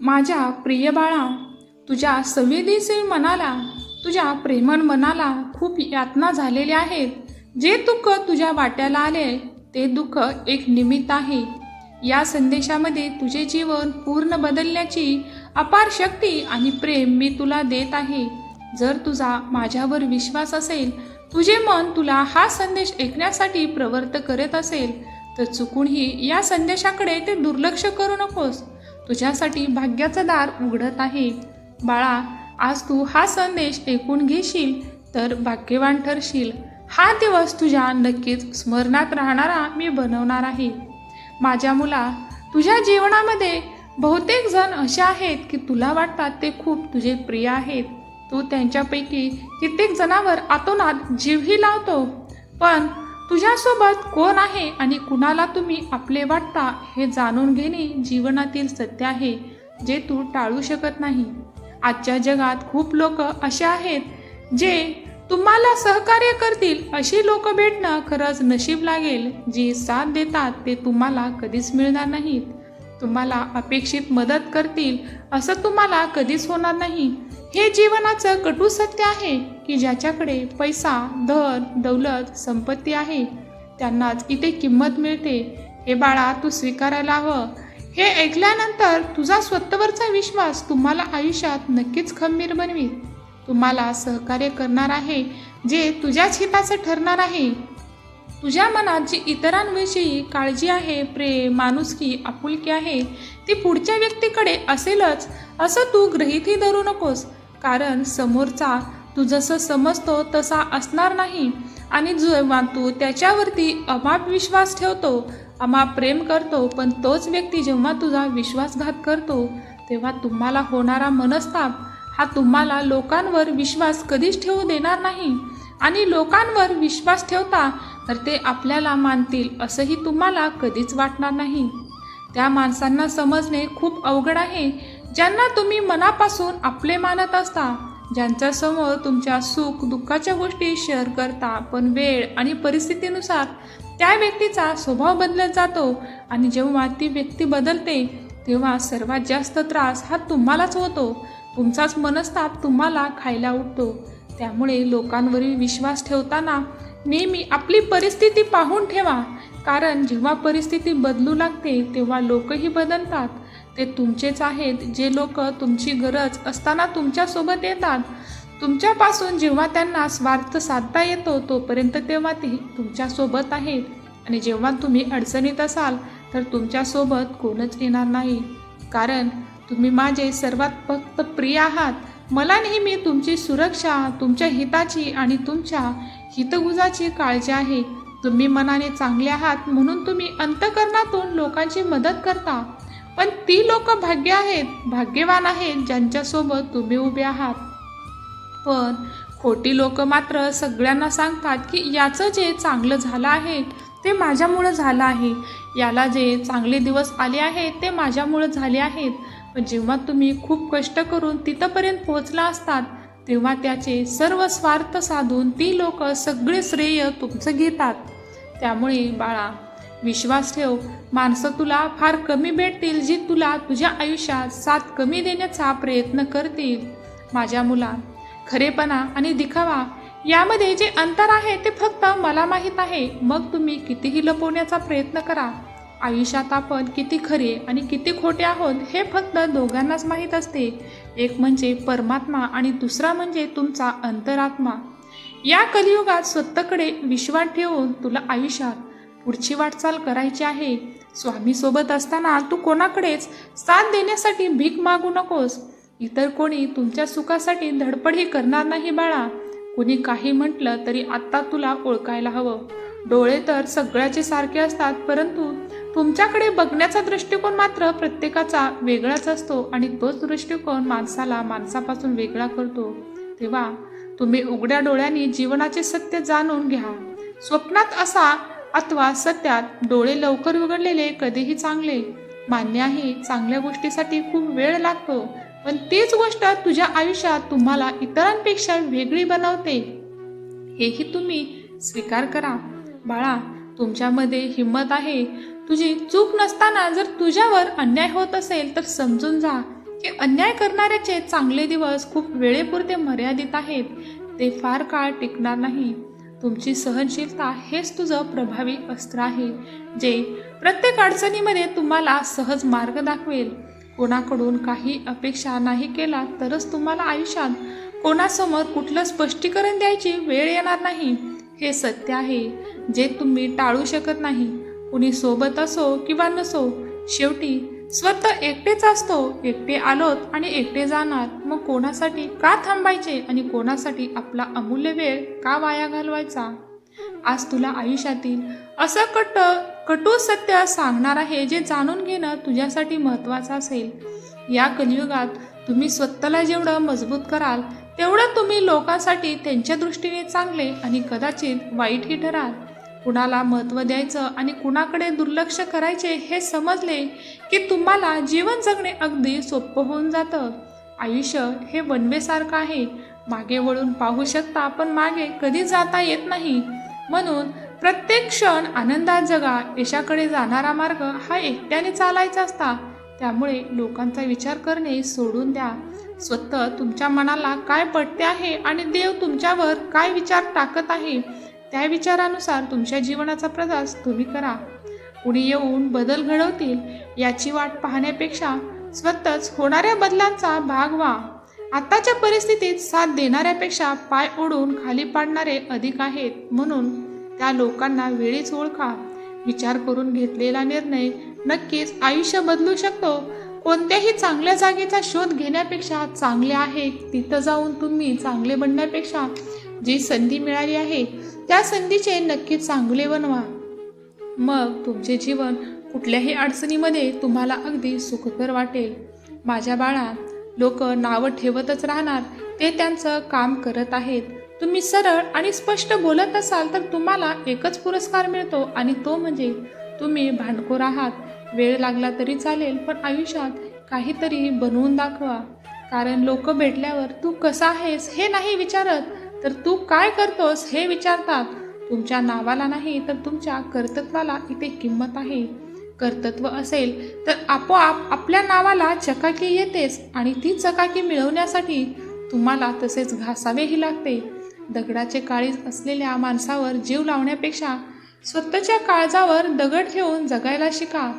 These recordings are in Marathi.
माझ्या प्रिय बाळा तुझ्या संवेदनशील मनाला तुझ्या प्रेमळ मनाला खूप यातना झालेल्या आहेत. जे दुःख तुझ्या वाट्याला आले ते दुःख एक निमित्त आहे. या संदेशामध्ये तुझे जीवन पूर्ण बदलण्याची अपार शक्ती आणि प्रेम मी तुला देत आहे. जर तुझा माझ्यावर विश्वास असेल तुझे मन तुला हा संदेश ऐकण्यासाठी प्रवृत्त करत असेल तर चुकूनही या संदेशाकडे ते दुर्लक्ष करू नकोस. तुझ्यासाठी भाग्याचं दार उघडत आहे. बाळा आज तू हा संदेश ऐकून घेशील तर भाग्यवान ठरशील. हा दिवस तुझ्या नक्कीच स्मरणात राहणारा मी बनवणार आहे. माझ्या मुला तुझ्या जीवनामध्ये बहुतेक जण असे आहेत की तुला वाटतात ते खूप तुझे प्रिय आहेत. तू त्यांच्यापैकी कित्येक जणांवर आतोनात जीवही लावतो. पण तुझ्यासोबत कोण आहे आणि कुणाला तुम्ही आपले वाटता हे जाणून घेणे जीवनातील सत्य आहे जे तू टाळू शकत नाही. आजच्या जगात खूप लोक असे आहेत जे तुम्हाला सहकार्य करतील अशी लोक भेटणं खरंच नशीब लागेल. जी साथ देतात ते तुम्हाला कधीच मिळणार नाहीत. तुम्हाला अपेक्षित मदत करतील असं तुम्हाला कधीच होणार नाही. हे जीवनाचं कटू सत्य आहे. की ज्याच्याकडे पैसा धन दौलत संपत्ती आहे त्यांनाच इथे किंमत मिळते. हे बाळा तू स्वीकारायला हवं. हे ऐकल्यानंतर तुझा स्वतःवरचा विश्वास तुम्हाला आयुष्यात नक्कीच खंबीर बनवी तुम्हाला सहकार्य करणार आहे जे तुझ्याच हिताचं ठरणार आहे. तुझ्या मनात जी इतरांविषयी काळजी आहे प्रेम माणुसकी आपुलकी आहे. ती पुढच्या व्यक्तीकडे असेलच असं तू गृहीतही धरू नकोस. कारण समोरचा तू जसं समजतो तसा असणार नाही. आणि जेव्हा तू त्याच्यावरती अमाप विश्वास ठेवतो अमाप प्रेम करतो पण तोच व्यक्ती जेव्हा तुझा विश्वासघात करतो तेव्हा तुम्हाला होणारा मनस्ताप हा तुम्हाला लोकांवर विश्वास कधीच ठेवू देणार नाही. आणि लोकांवर विश्वास ठेवता तर ते आपल्याला मानतील असंही तुम्हाला कधीच वाटणार नाही. त्या माणसांना समजणे खूप अवघड आहे. ज्यांना तुम्ही मनापासून आपले मानत असता ज्यांच्यासमोर तुमच्या सुख दुःखाच्या गोष्टी शेअर करता पण वेळ आणि परिस्थितीनुसार त्या व्यक्तीचा स्वभाव बदलत जातो. आणि जेव्हा ती व्यक्ती बदलते तेव्हा सर्वात जास्त त्रास हा तुम्हालाच होतो. तुमचाच मनस्ताप तुम्हाला खायला उठतो. त्यामुळे लोकांवरील विश्वास ठेवताना नेहमी आपली परिस्थिती पाहून ठेवा. कारण जेव्हा परिस्थिती बदलू लागते तेव्हा लोकही बदलतात. ते तुमचेच आहेत जे लोक तुमची गरज असताना तुमच्यासोबत येतात. तुमच्यापासून जेव्हा त्यांना स्वार्थ साधता येतो तोपर्यंत तेव्हा ते तुमच्यासोबत आहेत. आणि जेव्हा तुम्ही अडचणीत असाल तर तुमच्यासोबत कोणच येणार नाही. कारण तुम्ही माझे सर्वात फक्त प्रिय आहात. मला नेहमी तुमची सुरक्षा तुमच्या हिताची आणि तुमच्या हितगुजाची काळजी आहे. तुम्ही मनाने चांगले आहात म्हणून तुम्ही अंतकरणातून लोकांची मदत करता. पण ती लोक भाग्य आहेत भाग्यवान आहेत ज्यांच्यासोबत तुम्ही उभे आहात. पण खोटी लोक मात्र सगळ्यांना सांगतात की याचं जे चांगलं झालं आहे ते माझ्यामुळं झालं आहे. याला जे चांगले दिवस आले आहेत ते माझ्यामुळं झाले आहेत. पण जेव्हा तुम्ही खूप कष्ट करून तिथंपर्यंत पोहोचला असतात तेव्हा त्याचे सर्व स्वार्थ साधून ती लोक सगळे श्रेय तुमचं घेतात. त्यामुळे बाळा विश्वास ठेव. माणसं तुला फार कमी भेटतील जी तुला तुझ्या आयुष्यात साथ कमी देण्याचा प्रयत्न करतील. माझ्या मुला खरेपणा आणि दिखावा यामध्ये जे अंतर आहे ते फक्त मला माहीत आहे. मग तुम्ही कितीही लपवण्याचा प्रयत्न करा. आयुष्यात आपण किती खरे आणि किती खोटे आहोत हे फक्त दोघांनाच माहीत असते. एक म्हणजे परमात्मा आणि दुसरा म्हणजे तुमचा अंतरात्मा. या कलियुगात स्वतःकडे विश्वास ठेवून तुला आयुष्यात पुढची वाटचाल करायची आहे. स्वामीसोबत असताना तू कोणाकडेच साथ देण्यासाठी भीक मागू नकोस. इतर कोणी तुमच्या सुखासाठी धडपडही करणार नाही बाळा. कुणी काही म्हटलं तरी आत्ता तुला ओळखायला हवं. डोळे तर सगळ्याचे सारखे असतात परंतु तुमच्याकडे बघण्याचा दृष्टिकोन मात्र प्रत्येकाचा वेगळाच असतो आणि तोच दृष्टिकोन माणसाला माणसापासून वेगळा करतो. तेव्हा तुम्ही उघड्या डोळ्यांनी जीवनाचे सत्य जाणून घ्या. स्वप्नात असा अथवा सत्यात डोळे लवकर उघडलेले कधीही चांगले. मान्य आहे चांगल्या गोष्टीसाठी खूप वेळ लागतो. पण तीच गोष्ट तुझ्या आयुष्यात तुम्हाला इतरांपेक्षा वेगळी बनवते. हेही तुम्ही स्वीकार करा. बाळा तुमच्यामध्ये हिंमत आहे. तुझी चूक नसताना जर तुझ्यावर अन्याय होत असेल तर समजून जा की अन्याय करणाऱ्याचे चांगले दिवस खूप वेळेपुरते मर्यादित आहेत. ते फार काळ टिकणार नाही. तुमची सहनशीलता हेच तुझं प्रभावी अस्त्र आहे जे प्रत्येक अडचणीमध्ये तुम्हाला सहज मार्ग दाखवेल. कोणाकडून काही अपेक्षा नाही केला तरच तुम्हाला आयुष्यात कोणासमोर कुठलं स्पष्टीकरण द्यायची वेळ येणार नाही. हे सत्य आहे जे तुम्ही टाळू शकत नाही. कुणी सोबत असो किंवा नसो शेवटी स्वतः एकटेच असतो एकटे आलोत आणि एकटे जाणार. मग कोणासाठी का थांबायचे आणि कोणासाठी आपला अमूल्य वेळ का वाया घालवायचा? आज तुला आयुष्यातील असं कट कटू सत्य सांगणार आहे जे जाणून घेणं तुझ्यासाठी महत्त्वाचं असेल. या कलियुगात तुम्ही स्वतःला जेवढं मजबूत कराल तेवढं तुम्ही लोकांसाठी त्यांच्या दृष्टीने चांगले आणि कदाचित वाईटही ठराल. कुणाला महत्त्व द्यायचं आणि कुणाकडे दुर्लक्ष करायचे हे समजले की तुम्हाला जीवन जगणे अगदी सोपं होऊन जातं. आयुष्य हे वनवेसारखं आहे. मागे वळून पाहू शकता पण मागे कधी जाता येत नाही. म्हणून प्रत्येक क्षण आनंदात जगा यशाकडे जाणारा मार्ग हा एकट्याने चालायचा असता. त्यामुळे लोकांचा विचार करणे सोडून द्या. स्वतः तुमच्या मनाला काय पटते आहे आणि देव तुमच्यावर काय विचार टाकत आहे त्या विचारानुसार तुमच्या जीवनाचा प्रवास तुम्ही करा. कुणी येऊन बदल घडवतील याची वाट पाहण्यापेक्षा स्वतःच होणाऱ्या बदलांचा भाग व्हा. आत्ताच्या परिस्थितीत साथ देणाऱ्यापेक्षा पाय ओढून खाली पाडणारे अधिक आहेत म्हणून त्या लोकांना वेळीच ओळखा. विचार करून घेतलेला निर्णय नक्कीच आयुष्य बदलू शकतो. कोणत्याही चांगल्या जागेचा शोध घेण्यापेक्षा चांगले आहे तिथं जाऊन तुम्ही चांगले बनण्यापेक्षा जी संधी मिळाली आहे त्या संधीचे नक्की चांगले बनवा. मग तुमचे जीवन कुठल्याही अडचणीमध्ये तुम्हाला अगदी सुखकर वाटेल. माझ्या बाळा लोक नावं ठेवतच राहणार ते त्यांचं काम करत आहेत. तुम्ही सरळ आणि स्पष्ट बोलत असाल तर तुम्हाला एकच पुरस्कार मिळतो आणि तो म्हणजे तुम्ही भांडखोर आहात. वेळ लागला तरी चालेल पण आयुष्यात काहीतरी बनवून दाखवा. कारण लोक भेटल्यावर तू कसा आहेस हे नाही विचारत. तर तू काय करतोस हे विचारतात. तुमच्या नावाला नाही तर तुमच्या कर्तत्वाला इथे किंमत आहे. कर्तत्व असेल तर आपोआप आपल्या नावाला चकाकी येतेच आणि ती चकाकी मिळवण्यासाठी तुम्हाला तसेच घासावेही लागते. दगडाचे काळीज असलेल्या माणसावर जीव लावण्यापेक्षा स्वतःच्या काळजावर दगड ठेवून जगायला शिका.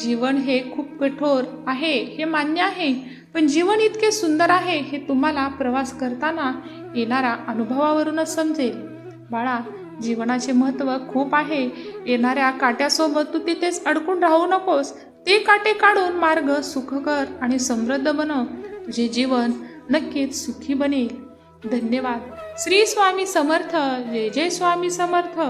जीवन हे खूप कठोर आहे हे मान्य आहे पण जीवन इतके सुंदर आहे हे तुम्हाला प्रवास करताना येणाऱ्या अनुभवावरूनच समजेल. बाळा जीवनाचे महत्त्व खूप आहे. येणाऱ्या काट्यासोबत तू तिथेच अडकून राहू नकोस. ते काटे काढून मार्ग सुखकर आणि समृद्ध बनव तुझे जीवन नक्कीच सुखी बनेल. धन्यवाद. श्री स्वामी समर्थ. जय जय स्वामी समर्थ.